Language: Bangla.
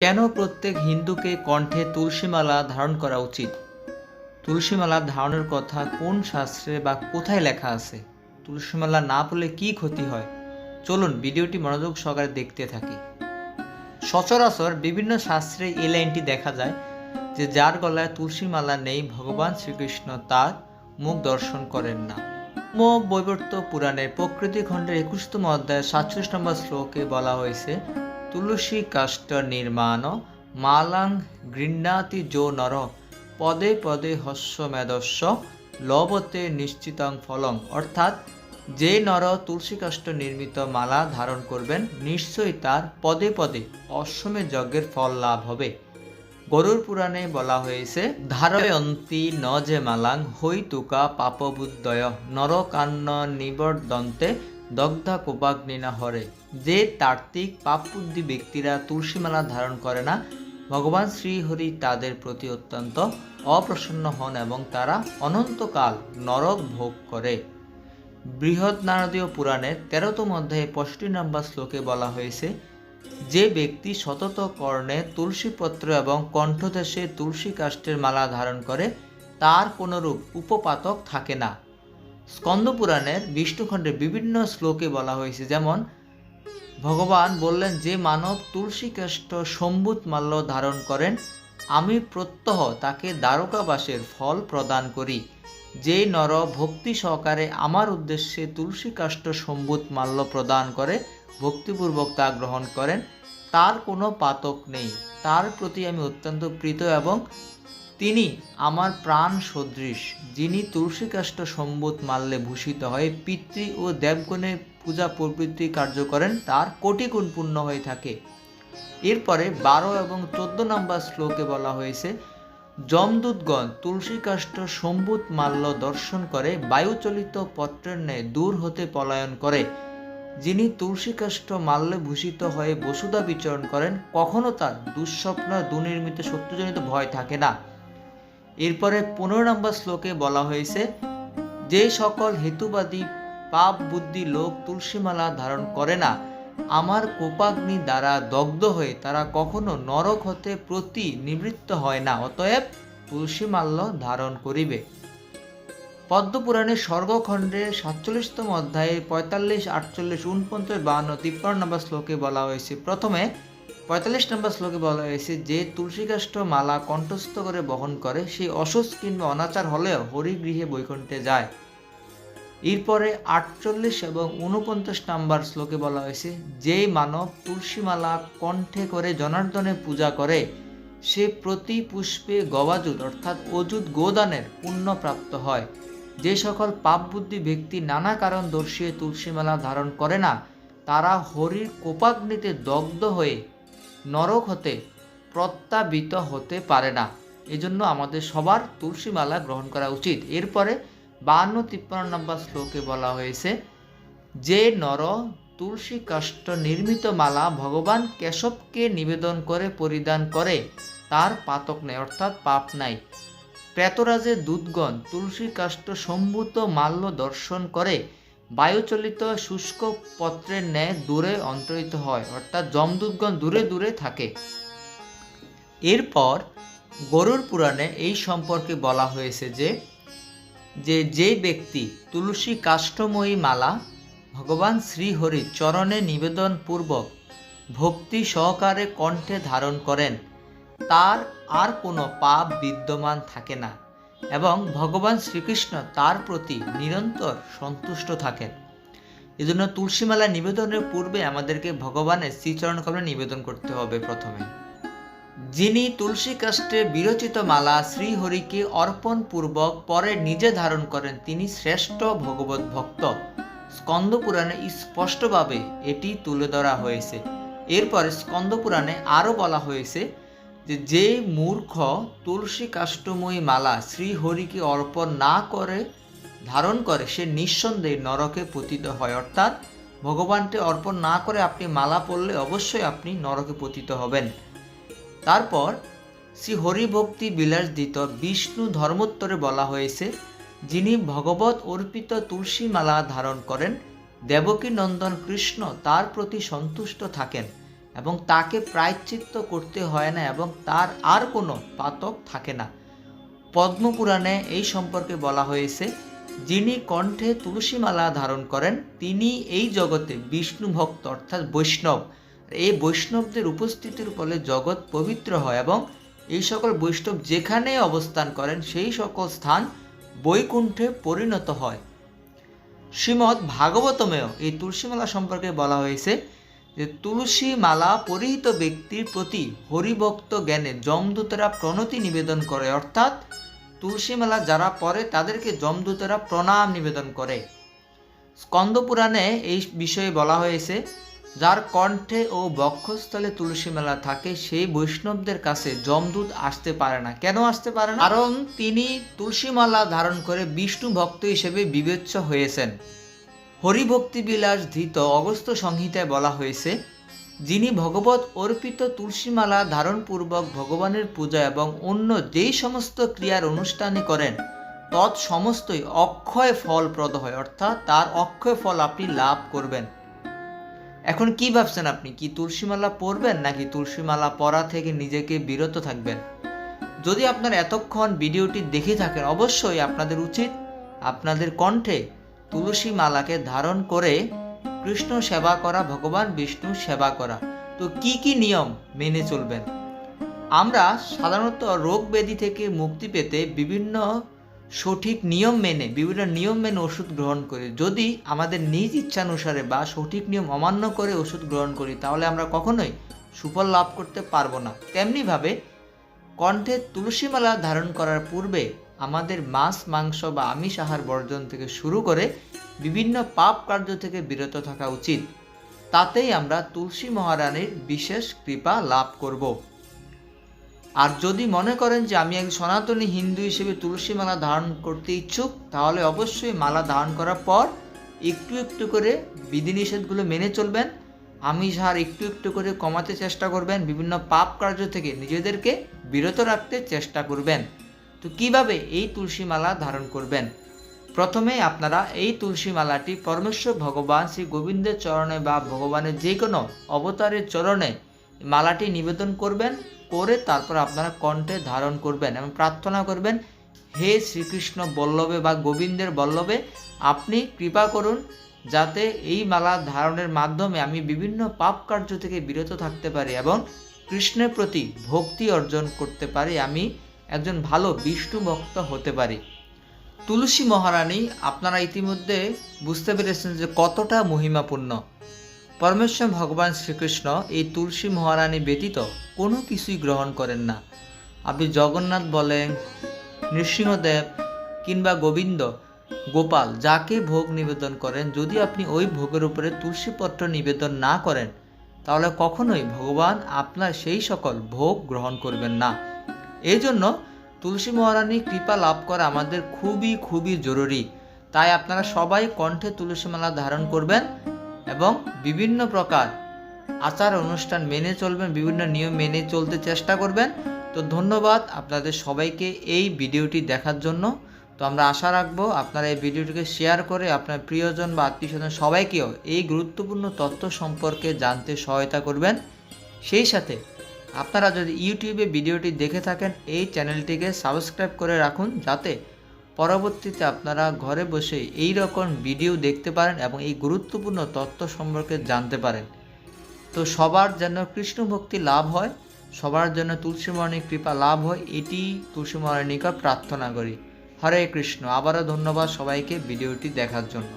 কেন প্রত্যেক হিন্দুকে কণ্ঠে তুলসীমালা ধারণ করা উচিত? তুলসীমালা ধারণের কথা কোন শাস্ত্রে বা কোথায় লেখা আছে? তুলসীমালা না পড়লে কি ক্ষতি হয়? চলুন ভিডিওটি মনোযোগ সহকারে দেখতে থাকি। সচরাচর বিভিন্ন শাস্ত্রে এই লাইনটি দেখা যায় যে যার গলায় তুলসীমালা নেই, ভগবান শ্রীকৃষ্ণ তার মুখ দর্শন করেন না। ম বৈবর্ত পুরাণের প্রকৃতি খণ্ডের একুশতম অধ্যায় সাতচল্লিশ নম্বর শ্লোকে বলা হয়েছে তুলসী কাষ্ঠ নির্মাণ, মালাং গৃহ্ণাতি যো নর পদে পদে হস্য মেদস্য লবতে নিশ্চিতং ফলং। অর্থাৎ, যে নর তুলসী কাষ্ঠ নির্মিত মালা ধারণ করবেন, নিশ্চয়ই তার পদে পদে অশ্বমে যজ্ঞের ফল লাভ হবে। গরুর পুরাণে বলা হয়েছে, ধারয়ন্তী ন যে মালাং হই তুকা নরকান্ন নিবর্দন্তে দগ্ধা কোপাগ্নিনা হরে। যে তার্তিক পাপবুদ্ধি ব্যক্তিরা তুলসীমালা ধারণ করে না, ভগবান শ্রীহরি তাদের প্রতি অত্যন্ত অপ্রসন্ন হন এবং তারা অনন্তকাল নরক ভোগ করে। বৃহৎ নারদীয় পুরাণের তেরোতম অধ্যায়ে পঁয়ষট্টি নম্বর শ্লোকে বলা হয়েছে, যে ব্যক্তি সতত কর্ণে তুলসীপত্র এবং কণ্ঠদেশে তুলসী কাষ্ঠের মালা ধারণ করে, তার কোনরূপ উপপাতক থাকে না। স্কন্দ পুরাণের বিষ্ণুখণ্ডের বিভিন্ন শ্লোকে বলা হয়েছে, যেমন, ভগবান বললেন, যে মানব তুলসী কাষ্ঠ সম্ভূত মাল্য ধারণ করেন, আমি প্রত্যহ তাকে দ্বারকাবাসের ফল প্রদান করি। যে নর ভক্তি সহকারে আমার উদ্দেশ্যে তুলসী কাষ্ঠ সম্ভূত মাল্য প্রদান করে, ভক্তিপূর্বক তা গ্রহণ করেন, তার কোনো পাতক নেই। তার প্রতি আমি অত্যন্ত প্রীত এবং তিনি আমার প্রাণ সদৃশ, যিনি তুলসী কাষ্ঠ সম্ভূত মাল্যে ভূষিত হয়ে পিতৃ ও দেবগণের পূজা প্রবৃত্তি কার্য করেন, তার কোটি গুণ পূর্ণ হয়ে থাকে। এরপরে বারো এবং চোদ্দ নম্বর শ্লোকে বলা হয়েছে, যমদূতগণ তুলসী কাষ্ঠ সম্ভূত মাল্য দর্শন করে বায়ুচলিত পত্রের ন্যায় দূর হতে পলায়ন করে। যিনি তুলসী কাষ্ঠ মাল্যে ভূষিত হয়ে বসুধা বিচরণ করেন, কখনো তার দুঃস্বপ্ন দুর্নির্মিত সত্যজনিত ভয় থাকে না। এরপরে পনেরো নম্বর শ্লোকে বলা হয়েছে, যে সকল হেতুবাদী, পাপ বুদ্ধি লোক তুলসীমালা ধারণ করে না, আমার কোপাগ্নি দ্বারা দগ্ধ হয়ে তারা কখনো নরক হতে প্রতি নিবৃত্ত হয় না, অতএব তুলসীমাল্য ধারণ করিবে। পদ্মপুরাণের স্বর্গখণ্ডের সাতচল্লিশতম অধ্যায়ে পঁয়তাল্লিশ, আটচল্লিশ উনপঞ্চাশ বাহান্ন, তিপ্পান্ন নম্বর শ্লোকে বলা হয়েছে, প্রথমে পঁয়তাল্লিশ নম্বর শ্লোকে বলা হয়েছে, যে তুলসীকাষ্ঠ মালা কণ্ঠস্থ করে বহন করে, সেই অসুস্থ কিংবা অনাচার হলেও হরিগৃহে বৈকুণ্ঠে যায়। এরপরে আটচল্লিশ এবং উনপঞ্চাশ নাম্বার শ্লোকে বলা হয়েছে যে মানব তুলসীমালা কণ্ঠে করে জনার্দনে পূজা করে, সে প্রতি পুষ্পে গবাজুত অর্থাৎ অযুত গোদানের পুণ্য প্রাপ্ত হয়। যে সকল পাপ বুদ্ধি ব্যক্তি নানা কারণ দর্শিয়ে তুলসীমালা ধারণ করে না, তারা হরির কোপাগ্নিতে দগ্ধ হয়ে নরক হতে, প্রত্যাবিত হতে পারে না। এজন্য আমাদের সবার তুলসীমালা গ্রহণ করা উচিত। এরপরে বাহান্ন তিপ্পান্ন নম্বর শ্লোকে বলা হয়েছে, যে নর তুলসী কাষ্ঠ নির্মিত মালা ভগবান কেশবকে নিবেদন করে পরিধান করে, তার পাতক নেই, অর্থাৎ পাপ নাই। প্রেতরাজের দুধগণ তুলসী কাষ্ঠ সম্ভূত মাল্য দর্শন করে বায়ুচলিত শুষ্ক পত্রের ন্যায় দূরে অন্তরিত হয়, অর্থাৎ যমদূতগণ দূরে দূরে থাকে। এরপর গরুর পুরাণে এই সম্পর্কে বলা হয়েছে যে যে যে ব্যক্তি তুলসী কাষ্ঠময়ী মালা ভগবান শ্রীহরি চরণে নিবেদন পূর্বক ভক্তি সহকারে কণ্ঠে ধারণ করেন, তার আর কোনো পাপ বিদ্যমান থাকে না। এবং ভগবান শ্রীকৃষ্ণ তার প্রতি নিরন্তর সন্তুষ্ট থাকেন। এজন্য তুলসীমালা নিবেদনের পূর্বে আমাদেরকে ভগবানের শ্রীচরণ কমলে নিবেদন করতে হবে প্রথমে। যিনি তুলসী কাষ্ঠে বিরচিত মালা শ্রীহরিকে অর্পণ পূর্বক পরে নিজে ধারণ করেন, তিনি শ্রেষ্ঠ ভগবত ভক্ত। স্কন্দ পুরাণে স্পষ্টভাবে এটি তুলে ধরা হয়েছে। এরপরে স্কন্দ পুরাণে আরও বলা হয়েছে যে যে মূর্খ তুলসী কাষ্টময়ী মালা শ্রীহরিকে অর্পণ না করে, ধারণ করে, সে নিঃসন্দেহে নরকে পতিত হয়। অর্থাৎ ভগবানকে অর্পণ না করে আপনি মালা পরলে অবশ্যই আপনি নরকে পতিত হবেন। তারপর শ্রী হরিভক্তি বিলাস দিত বিষ্ণু ধর্মোত্তরে বলা হয়েছে, যিনি ভগবত অর্পিত তুলসী মালা ধারণ করেন, দেবকী নন্দন কৃষ্ণ তার প্রতি সন্তুষ্ট থাকেন। এবং তাকে প্রায়শ্চিত্ত করতে হয় না এবং তার আর কোনো পাতক থাকে না। পদ্মপুরাণে এই সম্পর্কে বলা হয়েছে, যিনি কণ্ঠে তুলসীমালা ধারণ করেন, তিনি এই জগতে বিষ্ণু ভক্ত, অর্থাৎ বৈষ্ণব। এই বৈষ্ণবদের উপস্থিতির ফলে জগৎ পবিত্র হয় এবং এই সকল বৈষ্ণব যেখানে অবস্থান করেন, সেই সকল স্থান বৈকুণ্ঠে পরিণত হয়। শ্রীমৎ ভাগবতমেও এই তুলসীমালা সম্পর্কে বলা হয়েছে যে তুলসী মালা পরিহিত ব্যক্তির প্রতি হরিভক্ত জ্ঞানে যমদূতেরা প্রণতি নিবেদন করে, অর্থাৎ তুলসী মালা যারা পরে তাদেরকে যমদূতেরা প্রণাম নিবেদন করে। স্কন্দ পুরাণে এই বিষয়ে বলা হয়েছে, যার কণ্ঠে ও বক্ষস্থলে তুলসী মেলা থাকে, সেই বৈষ্ণবদের কাছে যমদূত আসতে পারে না। কেন আসতে পারে না? কারণ তিনি তুলসী মালা ধারণ করে বিষ্ণু ভক্ত হিসেবে বিবেচ্য হয়েছেন। হরিভক্তি বিলাস ধৃত অগস্ত সংহিতায় বলা হয়েছে, যিনি ভগবত অর্পিত তুলসীমালা ধারণপূর্বক ভগবানের পূজা এবং অন্য যেই সমস্ত ক্রিয়ার অনুষ্ঠানে করেন, তৎ সমস্তই অক্ষয় ফলপ্রদ হয়, অর্থাৎ তার অক্ষয় ফল আপনি লাভ করবেন। এখন কি ভাবছেন আপনি, কি তুলসীমালা পরবেন নাকি তুলসীমালা পরা থেকে নিজেকে বিরত থাকবেন? যদি আপনার এতক্ষণ ভিডিওটি দেখে থাকেন, অবশ্যই আপনাদের উচিত আপনাদের কণ্ঠে তুলসী মালাকে ধারণ করে কৃষ্ণ সেবা করা, ভগবান বিষ্ণু সেবা করা। তো কি কি নিয়ম মেনে চলবেন? আমরা সাধারণত রোগ ব্যাধি থেকে মুক্তি পেতে বিভিন্ন সঠিক নিয়ম মেনে, বিভিন্ন নিয়ম মেনে ওষুধ গ্রহণ করি। যদি আমাদের নিজ ইচ্ছানুসারে বা সঠিক নিয়ম অমান্য করে ওষুধ গ্রহণ করি, তাহলে আমরা কখনোই সুফল লাভ করতে পারব না। তেমনিভাবে কণ্ঠে তুলসীমালা ধারণ করার পূর্বে আমাদের মাছ, মাংস বা আমিষ আহার বর্জন থেকে শুরু করে বিভিন্ন পাপ কার্য থেকে বিরত থাকা উচিত। তাতেই আমরা তুলসী মহারানীর বিশেষ কৃপা লাভ করব। আর যদি মনে করেন যে আমি এক সনাতনী হিন্দু হিসেবে তুলসী মালা ধারণ করতে ইচ্ছুক, তাহলে অবশ্যই মালা ধারণ করার পর একটু একটু করে বিধিনিষেধগুলো মেনে চলবেন। আমিষ হার একটু একটু করে কমাতে চেষ্টা করবেন। বিভিন্ন পাপ কার্য থেকে নিজেদেরকে বিরত রাখতে চেষ্টা করবেন। তো কীভাবে এই তুলসী মালা ধারণ করবেন? প্রথমে আপনারা এই তুলসী মালাটি পরমেশ্বর ভগবান শ্রী গোবিন্দের চরণে বা ভগবানের যে কোনো অবতারের চরণে মালাটি নিবেদন করবেন, করে তারপর আপনারা কণ্ঠে ধারণ করবেন এবং প্রার্থনা করবেন, হে শ্রীকৃষ্ণ বল্লভে বা গোবিন্দের বল্লভে, আপনি কৃপা করুন যাতে এই মালা ধারণের মাধ্যমে আমি বিভিন্ন পাপ কার্য থেকে বিরত থাকতে পারি এবং কৃষ্ণের প্রতি ভক্তি অর্জন করতে পারি। আমি একজন ভালো বিষ্ণু ভক্ত হতে পারি। তুলসী মহারানী, আপনারা ইতিমধ্যে বুঝতে পেরেছেন যে কতটা মহিমাপূর্ণ। পরমেশ্বর ভগবান শ্রীকৃষ্ণ এই তুলসী মহারানী ব্যতীত কোনো কিছুই গ্রহণ করেন না। আপনি জগন্নাথ বলেন, নৃসিংহদেব কিংবা গোবিন্দ, গোপাল, যাকে ভোগ নিবেদন করেন, যদি আপনি ওই ভোগের উপরে তুলসীপত্র নিবেদন না করেন, তাহলে কখনোই ভগবান আপনার সেই সকল ভোগ গ্রহণ করবেন না। এই জন্য তুলসী মহারানী কৃপা লাভ করা আমাদের খুবই খুবই জরুরি। তাই আপনারা সবাই কণ্ঠে তুলসী মালা ধারণ করবেন এবং বিভিন্ন প্রকার আচার অনুষ্ঠান মেনে চলবেন, বিভিন্ন নিয়ম মেনে চলতে চেষ্টা করবেন। তো ধন্যবাদ আপনাদের সবাইকে এই ভিডিওটি দেখার জন্য। তো আমরা আশা রাখব আপনারা এই ভিডিওটিকে শেয়ার করে আপনার প্রিয়জন বা আত্মীয় স্বজন সবাইকেও এই গুরুত্বপূর্ণ তথ্য সম্পর্কে জানতে সহায়তা করবেন। সেই সাথে আপনারা যদি ইউটিউবে ভিডিওটি দেখে থাকেন, এই চ্যানেলটিকে সাবস্ক্রাইব করে রাখুন যাতে পরবর্তীতে আপনারা ঘরে বসে এই রকম ভিডিও দেখতে পারেন এবং এই গুরুত্বপূর্ণ তথ্য সম্পর্কে জানতে পারেন। তো সবার যেন কৃষ্ণ ভক্তি লাভ হয়, সবার জন্য তুলসী মরণী কৃপা লাভ হয়, এটি তুলসী মরণীকা প্রার্থনা করি। হরে কৃষ্ণ। আবারও ধন্যবাদ সবাইকে ভিডিওটি দেখার জন্য।